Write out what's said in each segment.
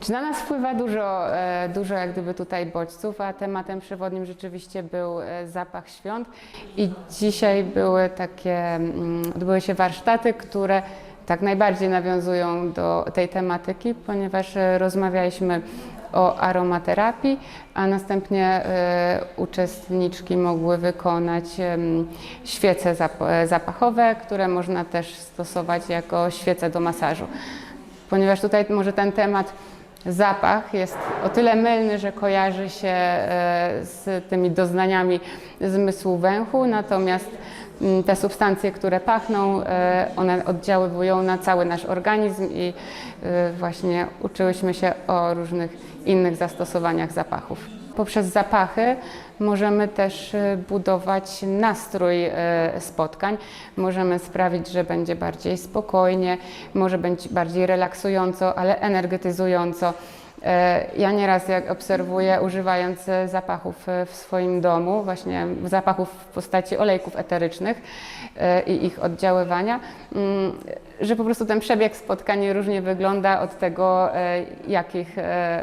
Czy na nas wpływa dużo, e, dużo jak gdyby tutaj bodźców, a tematem przewodnim rzeczywiście był e, zapach świąt. I dzisiaj były takie, mm, odbyły się warsztaty, które tak najbardziej nawiązują do tej tematyki, ponieważ e, rozmawialiśmy o aromaterapii, a następnie uczestniczki mogły wykonać świece zap- zapachowe, które można też stosować jako świece do masażu. Ponieważ tutaj może ten temat zapach jest o tyle mylny, że kojarzy się e, z tymi doznaniami zmysłu węchu, natomiast mm, te substancje, które pachną, e, one oddziaływują na cały nasz organizm i e, właśnie uczyłyśmy się o różnych innych zastosowaniach zapachów. Poprzez zapachy możemy też e, budować nastrój e, spotkań. Możemy sprawić, że będzie bardziej spokojnie, może być bardziej relaksująco, ale energetyzująco. E, Ja nieraz jak obserwuję, używając zapachów w swoim domu, właśnie zapachów w postaci olejków eterycznych i ich oddziaływania, mm, że po prostu ten przebieg spotkań różnie wygląda od tego, jakich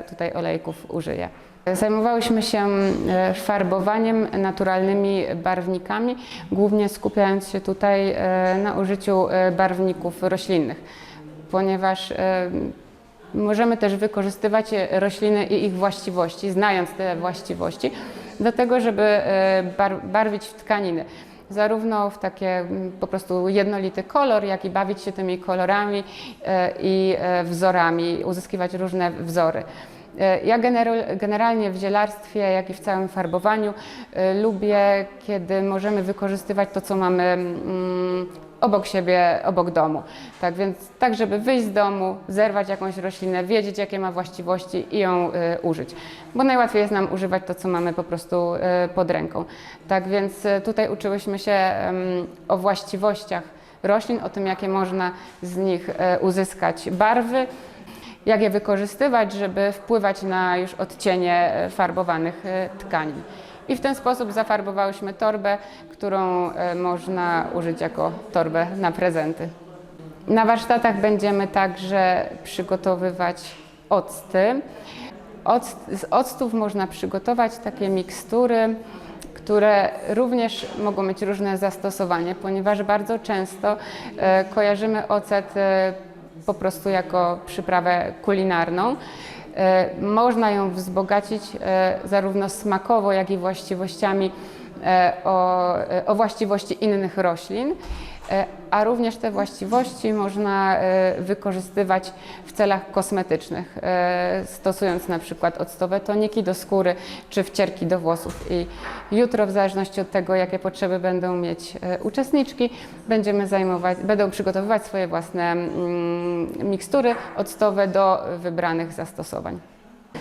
tutaj olejków użyję. Zajmowałyśmy się e, farbowaniem naturalnymi barwnikami, głównie skupiając się tutaj e, na użyciu e, barwników roślinnych, ponieważ możemy też wykorzystywać rośliny i ich właściwości, znając te właściwości, do tego, żeby bar- barwić w tkaniny. Zarówno w takie po prostu jednolity kolor, jak i bawić się tymi kolorami i wzorami, uzyskiwać różne wzory. E, Ja gener- generalnie w zielarstwie, jak i w całym farbowaniu e, lubię, kiedy możemy wykorzystywać to, co mamy mm, obok siebie, obok domu. Tak więc, tak żeby wyjść z domu, zerwać jakąś roślinę, wiedzieć, jakie ma właściwości i ją e, użyć. Bo najłatwiej jest nam używać to, co mamy po prostu pod ręką. Tak więc tutaj uczyłyśmy się o właściwościach roślin, o tym, jakie można z nich uzyskać barwy jak je wykorzystywać, żeby wpływać na już odcienie e, farbowanych e, tkanin. I w ten sposób zafarbowałyśmy torbę, którą e, można użyć jako torbę na prezenty. Na warsztatach będziemy także przygotowywać octy. Oc- Z octów można przygotować takie mikstury, które również mogą mieć różne zastosowanie, ponieważ bardzo często kojarzymy ocet po prostu jako przyprawę kulinarną. E, Można ją wzbogacić e, zarówno smakowo, jak i właściwościami e, o, o właściwości innych roślin, a również te właściwości można e, wykorzystywać w celach kosmetycznych, e, stosując na przykład octowe toniki do skóry czy wcierki do włosów. I jutro, w zależności od tego, jakie potrzeby będą mieć e, uczestniczki, będziemy zajmować, będą przygotowywać swoje własne mm, mikstury octowe do wybranych zastosowań.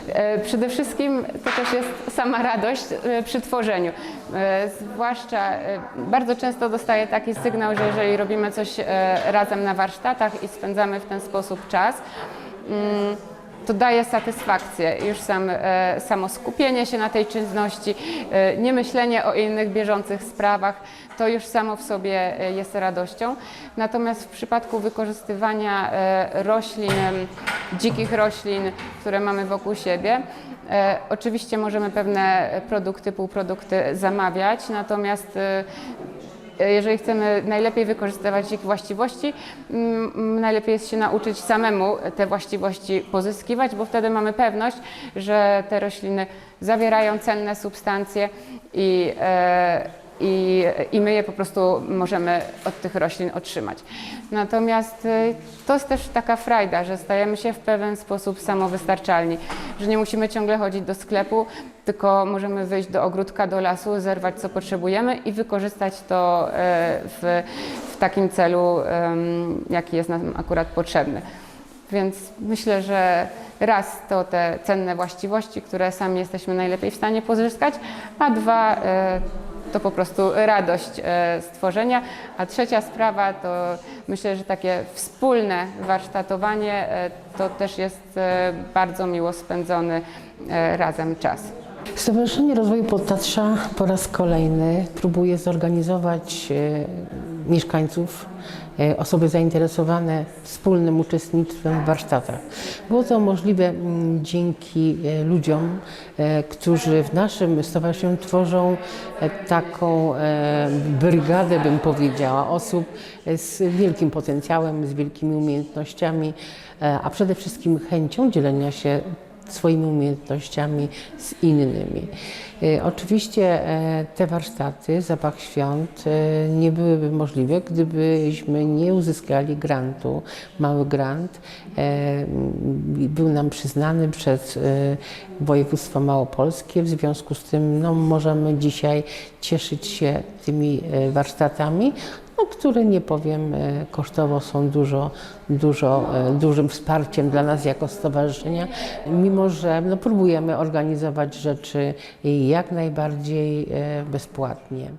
E, Przede wszystkim to też jest sama radość e, przy tworzeniu. E, Zwłaszcza bardzo często dostaję taki sygnał, że jeżeli robimy coś razem na warsztatach i spędzamy w ten sposób czas, mm, to daje satysfakcję. Już sam, e, samo skupienie się na tej czynności, e, nie myślenie o innych bieżących sprawach, to już samo w sobie e, jest radością. Natomiast w przypadku wykorzystywania roślin, dzikich roślin, które mamy wokół siebie, oczywiście możemy pewne produkty, półprodukty zamawiać, natomiast jeżeli chcemy najlepiej wykorzystywać ich właściwości, mm, najlepiej jest się nauczyć samemu te właściwości pozyskiwać, bo wtedy mamy pewność, że te rośliny zawierają cenne substancje i, e, i, i my je po prostu możemy od tych roślin otrzymać. Natomiast e, to jest też taka frajda, że stajemy się w pewien sposób samowystarczalni, że nie musimy ciągle chodzić do sklepu, tylko możemy wyjść do ogródka, do lasu, zerwać co potrzebujemy i wykorzystać to e, w, w takim celu, jaki jest nam akurat potrzebny. Więc myślę, że raz to te cenne właściwości, które sami jesteśmy najlepiej w stanie pozyskać, a dwa e, to po prostu radość e, stworzenia. A trzecia sprawa to myślę, że takie wspólne warsztatowanie e, to też jest e, bardzo miło spędzony razem czas. Stowarzyszenie Rozwoju Podtatrza po raz kolejny próbuje zorganizować mieszkańców, e, osoby zainteresowane wspólnym uczestnictwem w warsztatach. Było to możliwe mm, dzięki e, ludziom, e, którzy w naszym stowarzyszeniu tworzą taką brygadę, bym powiedziała, osób z wielkim potencjałem, z wielkimi umiejętnościami, a przede wszystkim chęcią dzielenia się swoimi umiejętnościami z innymi. E, Oczywiście e, te warsztaty, zapach świąt e, nie byłyby możliwe, gdybyśmy nie uzyskali grantu, mały grant. Był nam przyznany przez województwo małopolskie, w związku z tym no, możemy dzisiaj cieszyć się tymi e, warsztatami no, które nie powiem, e, kosztowo są dużo, dużo, e, dużym wsparciem dla nas jako stowarzyszenia, mimo że no, próbujemy organizować rzeczy jak najbardziej bezpłatnie.